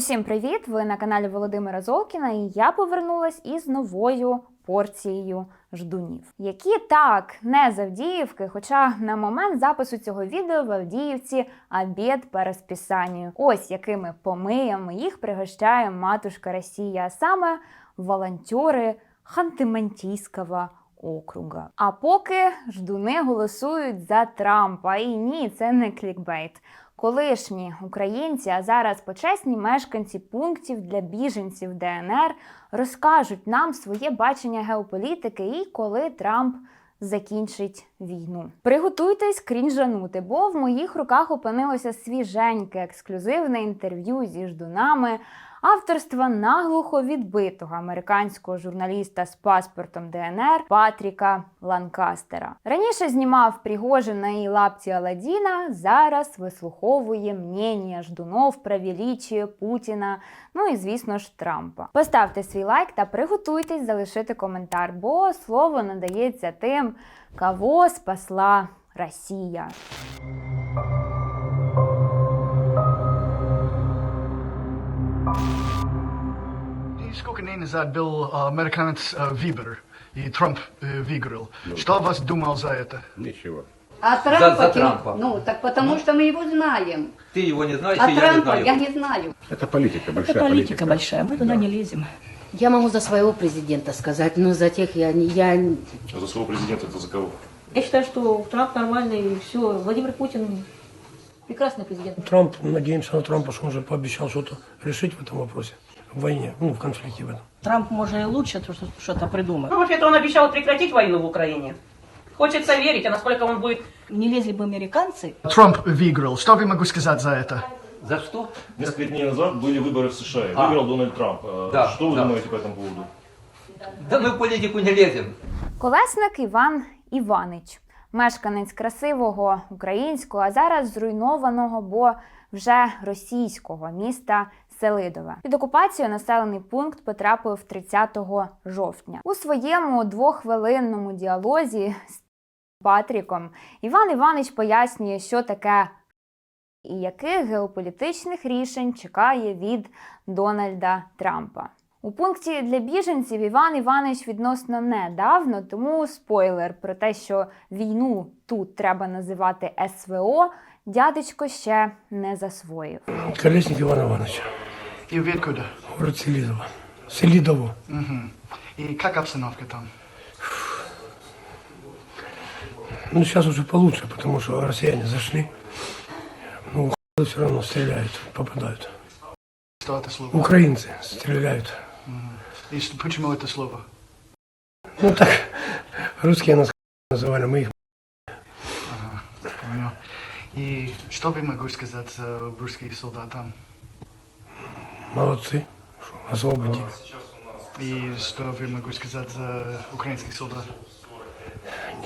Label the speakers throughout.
Speaker 1: Усім привіт! Ви на каналі Володимира Золкіна, і я повернулась із новою порцією ждунів, які так не з Авдіївки, хоча на момент запису цього відео в Авдіївці обід по розписанню. Ось якими помиями їх пригощає матушка Росія, а саме волонтери Ханти-Мансійського округа. А поки ждуни голосують за Трампа. І ні, це не клікбейт. Колишні українці, а зараз почесні мешканці пунктів для біженців ДНР розкажуть нам своє бачення геополітики і коли Трамп закінчить війну. Приготуйтесь крінжанути, бо в моїх руках опинилося свіженьке ексклюзивне інтерв'ю зі ждунами авторства наглухо відбитого американського журналіста з паспортом ДНР Патріка Ланкастера. Раніше знімав Пригожин на її лапці Аладдіна, зараз вислуховує мнення ждунов про величие Путіна, ну і звісно ж Трампа. Поставте свій лайк та приготуйтесь залишити коментар, бо слово надається тим, кого спасла Росія.
Speaker 2: Был э, американец э, выбор, и Трамп э, выиграл. Что вас думал за это?
Speaker 3: Ничего.
Speaker 4: А Трампа,
Speaker 5: за
Speaker 4: ты-
Speaker 5: Трампа.
Speaker 4: Ну, так потому что мы его знаем.
Speaker 5: Ты его не знаешь,
Speaker 4: А
Speaker 5: и я не
Speaker 4: Трампа
Speaker 5: знаю.
Speaker 4: я не знаю.
Speaker 3: Это политика, большая
Speaker 6: Это политика большая, мы туда не лезем.
Speaker 7: Я могу за своего президента сказать, но за тех я не... Я...
Speaker 8: А за своего президента это за кого?
Speaker 6: Я считаю, что Трамп нормальный, и все. Владимир Путин прекрасный президент.
Speaker 9: Трамп, надеемся на Трампа, что он же пообещал что-то решить в этом вопросе, в войне, ну, в конфликте в этом.
Speaker 6: Трамп, может, и лучше то, что- что-то придумает.
Speaker 10: Ну, вообще-то он обещал прекратить войну в Украине. Хочется верить, а насколько он будет
Speaker 6: Не лезли бы американцы,
Speaker 2: Трамп выиграл. Что вы могу сказать за это?
Speaker 5: За что?
Speaker 8: Несколько дней назад были выборы в США. и
Speaker 5: А.
Speaker 8: Выиграл Дональд Трамп. А
Speaker 5: Да,
Speaker 8: Что вы
Speaker 5: да.
Speaker 8: думаете по этому поводу?
Speaker 5: Да мы в политику не лезем.
Speaker 1: Колесник Іван Іванич, мешканець красивого українського, а зараз зруйнованого, бо вже російського міста Селидове. Під окупацію населений пункт потрапив 30 жовтня. У своєму двохвилинному діалозі з Патріком Іван Іванич пояснює, що таке і яких геополітичних рішень чекає від Дональда Трампа. У пункті для біженців Іван Іванович відносно недавно, тому спойлер про те, що війну тут треба називати СВО, дядечко ще не засвоїв.
Speaker 9: Колесник Иван Иванович,
Speaker 2: И вы откуда?
Speaker 9: город Селидово. Селидово.
Speaker 2: Мгм. И как обстановка там?
Speaker 9: Ну, сейчас уже получше, потому что россияне зашли. Ну, все равно стреляют, попадают.
Speaker 2: Что это слово?
Speaker 9: Украинцы стреляют.
Speaker 2: И что- почему это слово?
Speaker 9: Ну, так, русские нас называли, мы их
Speaker 2: Понял. И что вы могу сказать за русских солдат там?
Speaker 9: молодцы, что освободили.
Speaker 2: И что вы могу сказать за украинских солдат?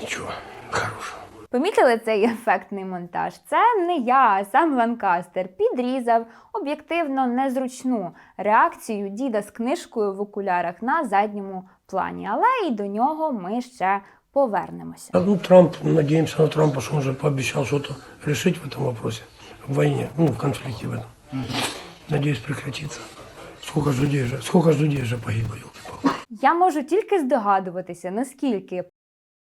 Speaker 9: Ничего, хорошего.
Speaker 1: Помітили цей ефектний монтаж? Це не я, а сам Ланкастер підрізав об'єктивно незручну реакцію діда з книжкою в окулярах на задньому плані, але і до нього ми ще повернемося.
Speaker 9: А, Ну, Трамп, надеемся на Трампа, что он же пообещал что-то решить в этом вопросе, в войне, ну, в конфликте в этом. Надеюсь, прекратится. Сколько ж людей же, сколько ж людей же погибло, елки-палки.
Speaker 1: Я можу тільки здогадуватися, наскільки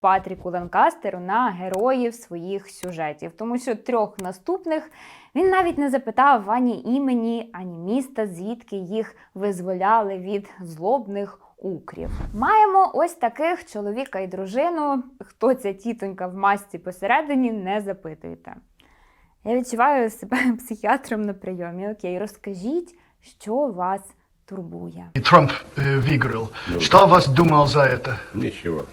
Speaker 1: Патріку Ланкастеру на героїв своїх сюжетів, тому що трьох наступних він навіть не запитав ані імені, ані міста, звідки їх визволяли від злобних укрів. Маємо ось таких чоловіка і дружину. Хто ця тітонька в масці посередині, не запитуйте. Я відчуваю себе психіатром на прийомі. Окей, розкажіть, що вас турбує.
Speaker 2: И Трамп э, выиграл. Что вас думал за это?
Speaker 3: Ничего.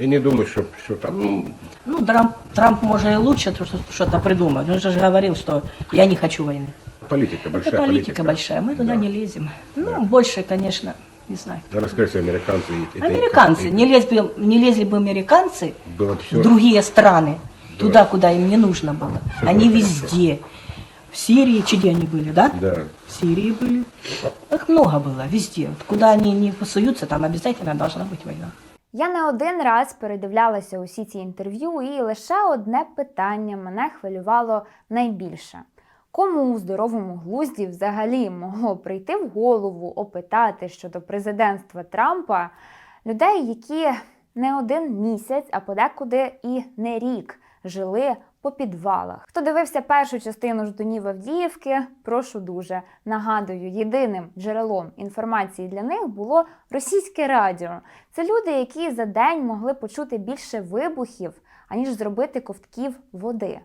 Speaker 3: И не думаю, что, что там, ну,
Speaker 6: ну, Трамп, Трамп может, и лучше то, что- что-то придумать. Он же ж говорил, что я не хочу войны.
Speaker 3: политика,
Speaker 6: Это
Speaker 3: большая
Speaker 6: политика большая, мы туда
Speaker 3: Да.
Speaker 6: не лезем. Ну, больше, конечно, не знаю.
Speaker 3: Да, расскажите, американцы. и- и-
Speaker 6: Американцы,
Speaker 3: и-
Speaker 6: не лезли, бы- не лезли бы американцы
Speaker 3: Было бы все.
Speaker 6: в другие страны, туда, куда им не нужно было.
Speaker 3: Всё
Speaker 6: Они
Speaker 3: было
Speaker 6: везде. В Сирии, где они были, да?
Speaker 3: Да.
Speaker 6: В Сирии были. Их много было, везде. Вот Куда они не посуются, там обязательно должна быть война.
Speaker 1: Я не один раз передивлялася усі ці інтерв'ю, і лише одне питання мене хвилювало найбільше. Кому у здоровому глузді взагалі могло прийти в голову опитати щодо президентства Трампа людей, які не один місяць, а подекуди і не рік жили по підвалах. Хто дивився першу частину ждунів Авдіївки, прошу дуже нагадую, єдиним джерелом інформації для них було російське радіо. Це люди, які за день могли почути більше вибухів, аніж зробити ковтків води.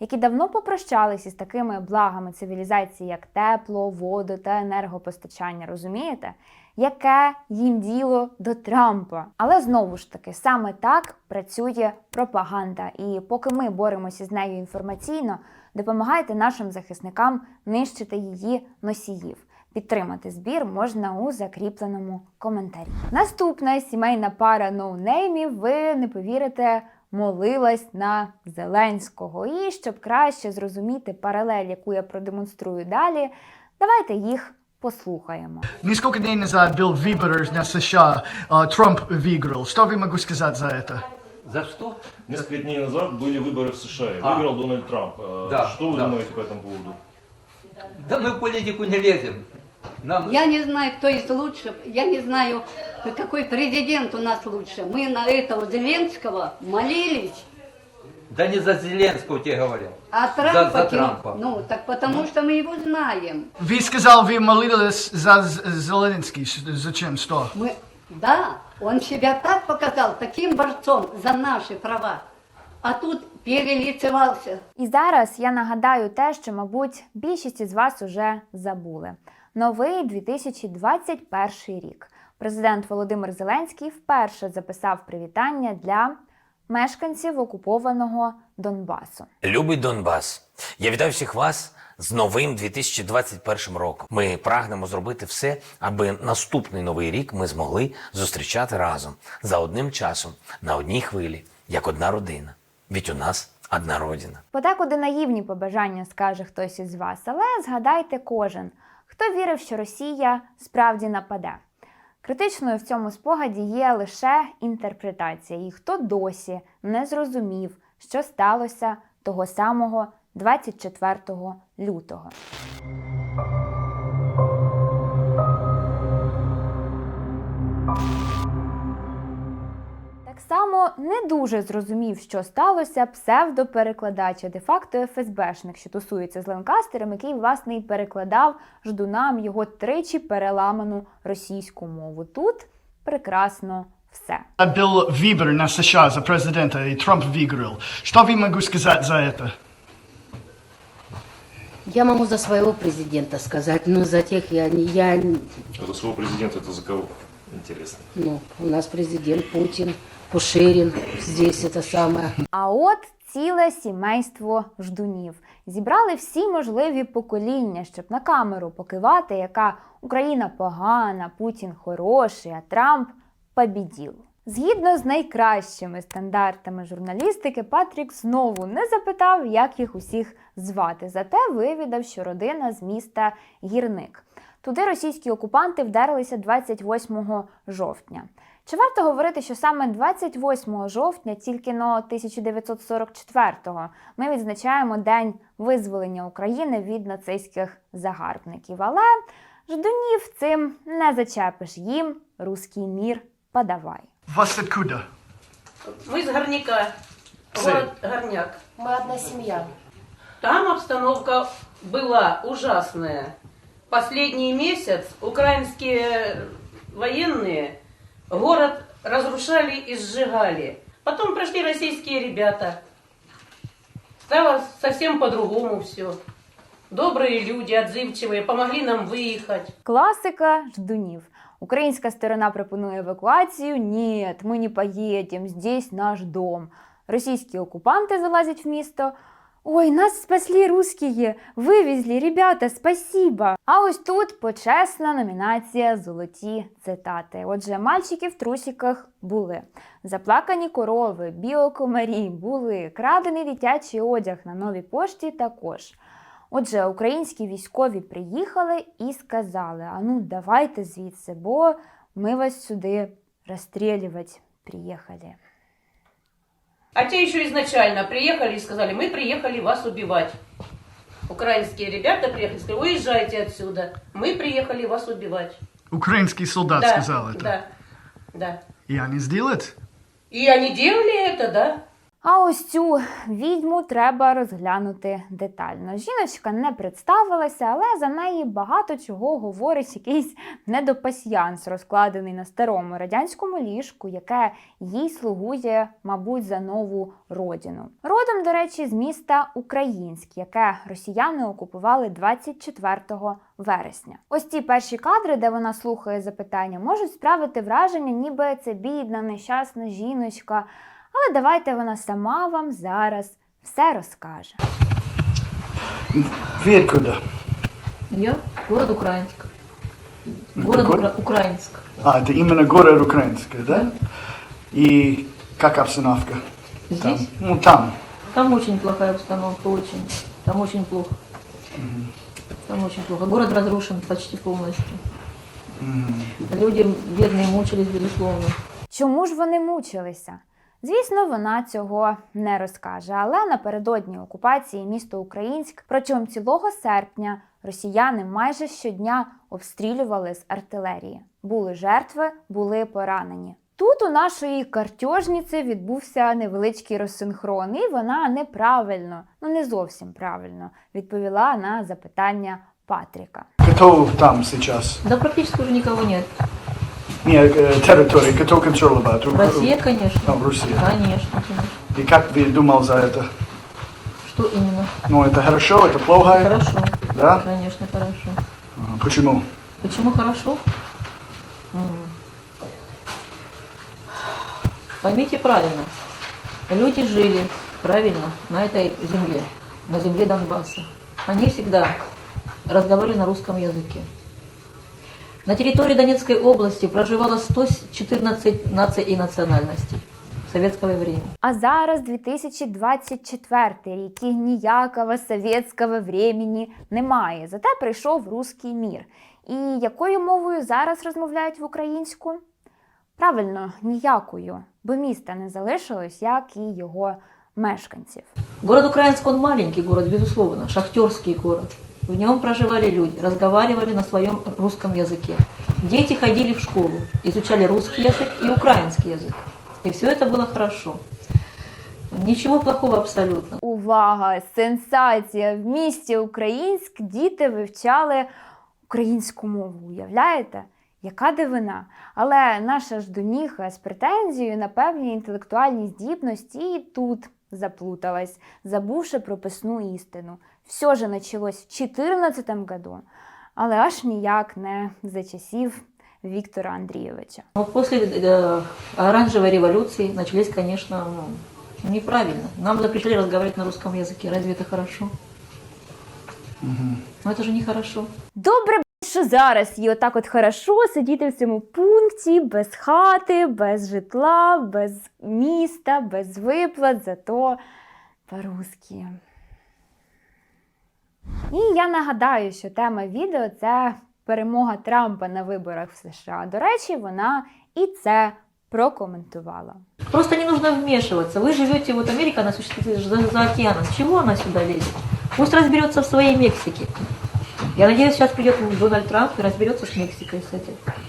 Speaker 1: Які давно попрощались із такими благами цивілізації, як тепло, воду та енергопостачання, розумієте? Яке їм діло до Трампа? Але знову ж таки, саме так працює пропаганда. І поки ми боремося з нею інформаційно, допомагайте нашим захисникам нищити її носіїв. Підтримати збір можна у закріпленому коментарі. Наступна сімейна пара ноунеймів, ви не повірите, молилась на Зеленського. І щоб краще зрозуміти паралель, яку я продемонструю далі, давайте їх послухаємо.
Speaker 2: Несколько дней назад был выбор на США, а, Трамп выиграл. Что вы могу сказать за это?
Speaker 5: За что?
Speaker 8: Несколько дней назад были выборы в США.
Speaker 5: А.
Speaker 8: Выиграл Дональд Трамп. Э,
Speaker 5: Да,
Speaker 8: Что вы
Speaker 5: да.
Speaker 8: думаете по этому поводу?
Speaker 5: Да мы в политику не лезем. Нам...
Speaker 4: Я не знаю, кто из лучше. Я не знаю, какой президент у нас лучше. Мы на этого Зеленского молились,
Speaker 5: Да не за Зеленского тебе говорят.
Speaker 4: а Трампа...
Speaker 5: за
Speaker 4: тем-
Speaker 5: Трампа.
Speaker 4: Ну, так потому что мы его знаем.
Speaker 2: Вы сказал, вы молились за З- Зеленский. Ш- Зачем? Что?
Speaker 4: Мы... Да, он себя так показал, таким борцом за наши права. А тут перелицевался.
Speaker 1: І зараз я нагадаю те, що, мабуть, більшість із вас уже забули. Новий 2021 рік. Президент Володимир Зеленський вперше записав привітання для мешканців окупованого Донбасу.
Speaker 11: Любий Донбас, я вітаю всіх вас з новим 2021 роком. Ми прагнемо зробити все, аби наступний новий рік ми змогли зустрічати разом за одним часом на одній хвилі, як одна родина. Ведь у нас одна родина.
Speaker 1: Подекуди наївні побажання скаже хтось із вас, але згадайте кожен, хто вірив, що Росія справді нападе. Критичною в цьому спогаді є лише інтерпретація, і хто досі не зрозумів, що сталося того самого 24 лютого. само не дуже зрозумів, що сталося псевдоперекладач, а де-факто ФСБшник, що тусується з Ленкастером, який власне і перекладав ждунам його тричі переламану російську мову. Тут прекрасно все.
Speaker 2: Был выбор на США за президента, и Трамп выиграл. Что вы могу сказать за это?
Speaker 7: Я могу за своего президента сказать, но за тех я, не- я не-
Speaker 8: А за своего президента это за кого? Интересно.
Speaker 7: ну, у нас президент Путин, Пушерин, здесь это самое.
Speaker 1: А от ціле сімейство ждунів зібрали всі можливі покоління, щоб на камеру покивати, яка Україна погана, Путін хороший, а Трамп побіділ. Згідно з найкращими стандартами журналістики, Патрік знову не запитав, як їх усіх звати. Зате вивідав, що родина з міста Гірник. Туди російські окупанти вдарилися 28 жовтня. Чи варто говорити, що саме 28 жовтня, тільки но 1944-го, ми відзначаємо День визволення України від нацистських загарбників. Але ждунів цим не зачепиш їм руський мір подавай.
Speaker 2: Вас откуда?
Speaker 10: Мы из Горняка, город Горняк.
Speaker 7: Мы одна семья.
Speaker 10: Там обстановка была ужасная. Последний месяц украинские военные город разрушали и сжигали. Потом пришли российские ребята. Стало совсем по-другому все. Добрые люди, отзывчивые, помогли нам выехать.
Speaker 1: Класика ждунів. Українська сторона пропонує евакуацію. Ні, ми не поїдемо, здесь наш дом. Російські окупанти залазять в місто. Ой, нас спасли русские, вивезли, ребята, спасибо. А ось тут почесна номінація Золоті цитати. Отже, мальчики в трусиках були, заплакані корови, біокомарі були, крадений дитячий одяг на новій пошті також. Отже, українські військові приїхали і сказали: а ну давайте звідси, бо ми вас сюди розстрілювати приїхали.
Speaker 10: А те еще изначально приехали и сказали, мы приехали вас убивать. Украинские ребята приехали, сказали, уезжайте отсюда. Мы приехали вас убивать.
Speaker 2: Украинский солдат
Speaker 10: да,
Speaker 2: сказал это.
Speaker 10: Да, да.
Speaker 2: И они сделают?
Speaker 10: И они делали это, да?
Speaker 1: А ось цю відьму треба розглянути детально. Жіночка не представилася, але за неї багато чого говорить якийсь недопасьянс, розкладений на старому радянському ліжку, яке їй слугує, мабуть, за нову родину. Родом, до речі, з міста Українськ, яке росіяни окупували 24 вересня. Ось ці перші кадри, де вона слухає запитання, можуть справити враження, ніби це бідна, нещасна жіночка. Але давайте вона сама вам зараз все розкаже.
Speaker 2: Вы откуда?
Speaker 7: Я город Украинск. Город
Speaker 2: Гор-
Speaker 7: Укра- Украинск.
Speaker 2: А, это именно город Украинский, да? И как обстановка? Там.
Speaker 7: Здесь?
Speaker 2: Ну, там.
Speaker 7: Там очень плохая обстановка, очень. Там очень плохо. Там очень плохо. Город разрушен почти полностью. Люди бедные мучились, безусловно.
Speaker 1: Чому ж вони мучилися? Звісно, вона цього не розкаже, але напередодні окупації міста Українськ протягом цілого серпня росіяни майже щодня обстрілювали з артилерії. Були жертви, були поранені. Тут у нашої картежниці відбувся невеличкий розсинхрон, і вона неправильно, ну не зовсім правильно, відповіла на запитання Патріка.
Speaker 2: Кто там сейчас?
Speaker 7: Да практически уже никого нет.
Speaker 2: Нет, э, территории, кто контролирует? Ру-
Speaker 7: Россия, конечно.
Speaker 2: А, Россия.
Speaker 7: Конечно, конечно.
Speaker 2: И как вы думал за это?
Speaker 7: Что именно?
Speaker 2: Ну, это хорошо, это плохо?
Speaker 7: Хорошо.
Speaker 2: Да?
Speaker 7: Конечно, хорошо.
Speaker 2: А, Почему?
Speaker 7: Почему хорошо? Поймите правильно. Люди жили правильно на этой земле, на земле Донбасса. Они всегда разговаривали на русском языке. На территории Донецкой области проживало 114 наций и национальностей в советское время.
Speaker 1: А зараз 2024 рік і ніякого совєтського времени немає. Зате прийшов руський мір. І якою мовою зараз розмовляють в українську? Правильно, ніякою, бо міста не залишилось, як і його мешканців.
Speaker 7: Город Украинск, он маленький город, безусловно, шахтерский город. В нем проживали люди, разговаривали на своем русском языке. Дети ходили в школу, изучали русский язык и украинский язык. И все это было хорошо. Ничего плохого абсолютно.
Speaker 1: Увага! Сенсація! В місті Українськ діти вивчали українську мову. Уявляєте? Яка дивина? Але наша ж доніха з претензією на певні інтелектуальні здібності і тут заплуталась, забувши прописну істину. Все же началось в 2014 году, але аж ніяк не за часів Віктора Андрійовича.
Speaker 7: Но после э, оранжевой революции начались, конечно, ну, неправильно. Нам запретили разговаривать на русском языке. Разве это хорошо? Но это же нехорошо.
Speaker 1: Добре, б**, що зараз їй отак от хорошо сидіти в цьому пункті без хати, без житла, без міста, без виплат, зато по-русски. І я нагадаю, що тема відео це перемога Трампа на виборах в США. До речі, вона і це прокоментувала.
Speaker 7: Просто не нужно вмешиваться. Вы живете, вот Америка, она существует за, за океаном. Чего она сюда лезет? Пусть разберется в своей Мексике. Я надеюсь, сейчас придет Дональд Трамп и разберется с Мексикой.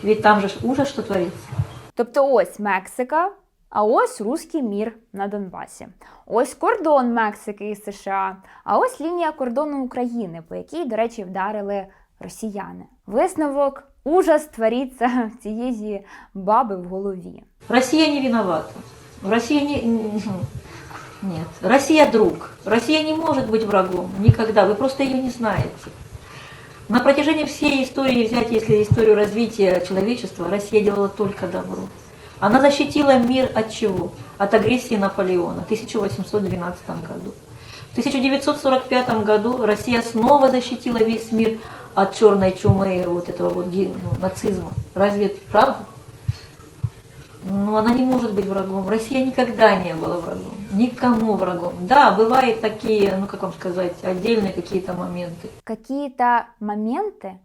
Speaker 7: Ведь там же ужас, что творится.
Speaker 1: Тобто ось Мексика, а ось руський мір на Донбасі. Ось кордон Мексики і США, а ось лінія кордону України, по якій, до речі, вдарили росіяни. Висновок ужас твориться в цієї баби в голові.
Speaker 7: Россия не виновата. России не... Нет. Россия друг. Россия не может быть врагом. Никогда. Вы просто ее не знаете. На протяжении всей истории, взять если историю развития человечества, Россия делала только добро. Она защитила мир от чего? От агрессии Наполеона в 1812 году. В 1945 году Россия снова защитила весь мир от черной чумы, вот этого вот ну, нацизма. Разве это правда? Но она не может быть врагом. Россия никогда не была врагом. Никому врагом. Да, бывают такие, ну как вам сказать, отдельные какие-то моменты.
Speaker 1: Какі-то моменти.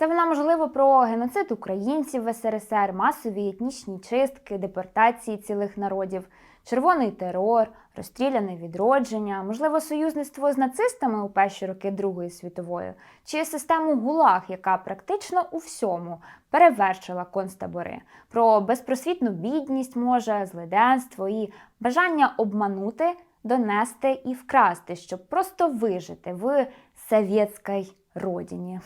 Speaker 1: Це вона можливо про геноцид українців в СРСР, масові етнічні чистки, депортації цілих народів. червоний терор, розстріляне відродження, можливо, союзництво з нацистами у перші роки Другої світової, чи систему ГУЛАГ, яка практично у всьому перевершила концтабори, про безпросвітну бідність, може, злиденство і бажання обманути, донести і вкрасти, щоб просто вижити в совєтській родині.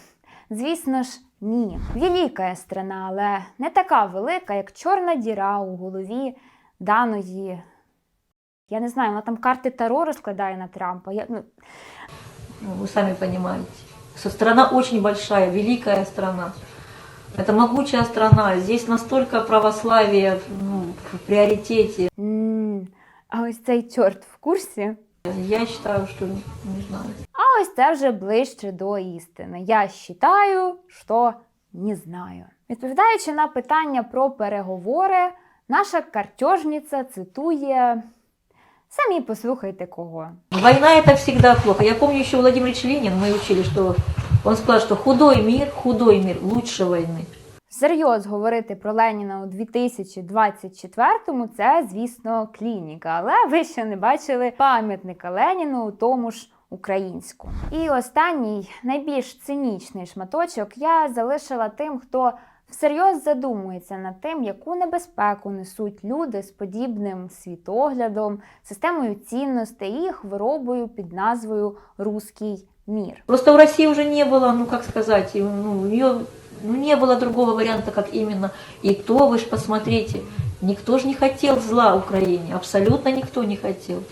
Speaker 1: Звісно ж, ні. Велика страна, але не така велика, як чорна діра у голові даної. Я не знаю, вона там карти Таро розкладає на Трампа. Я, ну,
Speaker 7: Ну, Вы сами понимаете. Страна очень большая, великая страна. Это могучая страна. Здесь настолько православие ну, в приоритете.
Speaker 1: м, а ось цей чорт в курсі.
Speaker 7: Я считаю, что не знаю
Speaker 1: А ось це вже ближче до істини. Я вважаю, що не знаю. Відповідаючи на питання про переговори, наша картежниця цитує. Самі послухайте кого.
Speaker 7: Война это всегда плохо. Я помню еще Владимир Ильич Ленин, мы учили, что он сказал, что худой мир, худой мир лучше войны.
Speaker 1: Всерйоз говорити про Леніна у 2024-му – це, звісно, клініка. Але ви ще не бачили пам'ятника Леніну у тому ж українську. І останній, найбільш цинічний шматочок я залишила тим, хто всерйоз задумується над тим, яку небезпеку несуть люди з подібним світоглядом, системою цінностей і хворобою під назвою Руський мір.
Speaker 7: Просто в России уже не было, ну как сказать, ну, у нее ну, не было другого варианта, как именно. И кто, вы же посмотрите, никто же не хотел зла Украине, абсолютно никто не хотел.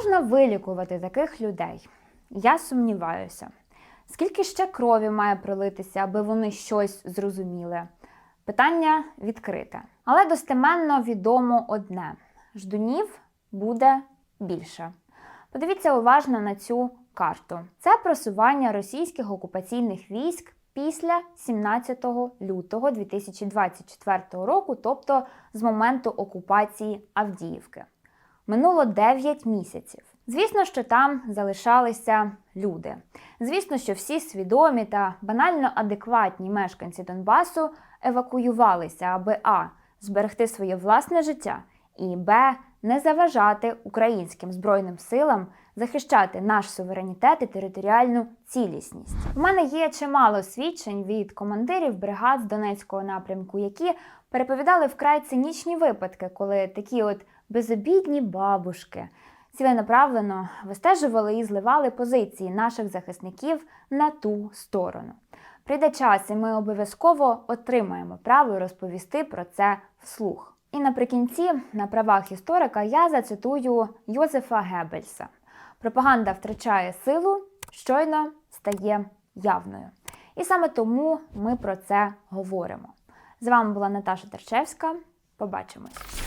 Speaker 1: Можна вилікувати таких людей? Я сумніваюся. Скільки ще крові має пролитися, аби вони щось зрозуміли? Питання відкрите. Але достеменно відомо одне: ждунів буде більше. Подивіться уважно на цю карту. Це просування російських окупаційних військ після 17 лютого 2024 року, тобто з моменту окупації Авдіївки. Минуло 9 місяців. Звісно, що там залишалися люди. Звісно, що всі свідомі та банально адекватні мешканці Донбасу евакуювалися, аби а. зберегти своє власне життя, і б. не заважати українським збройним силам захищати наш суверенітет і територіальну цілісність. У мене є чимало свідчень від командирів бригад з Донецького напрямку, які переповідали вкрай цинічні випадки, коли такі от безобідні бабушки ціленаправлено вистежували і зливали позиції наших захисників на ту сторону. Прийде час, і ми обов'язково отримаємо право розповісти про це вслух. І наприкінці, на правах історика, я зацитую Йозефа Геббельса. Пропаганда втрачає силу, щойно стає явною. І саме тому ми про це говоримо. З вами була Наташа Терчевська. Побачимось.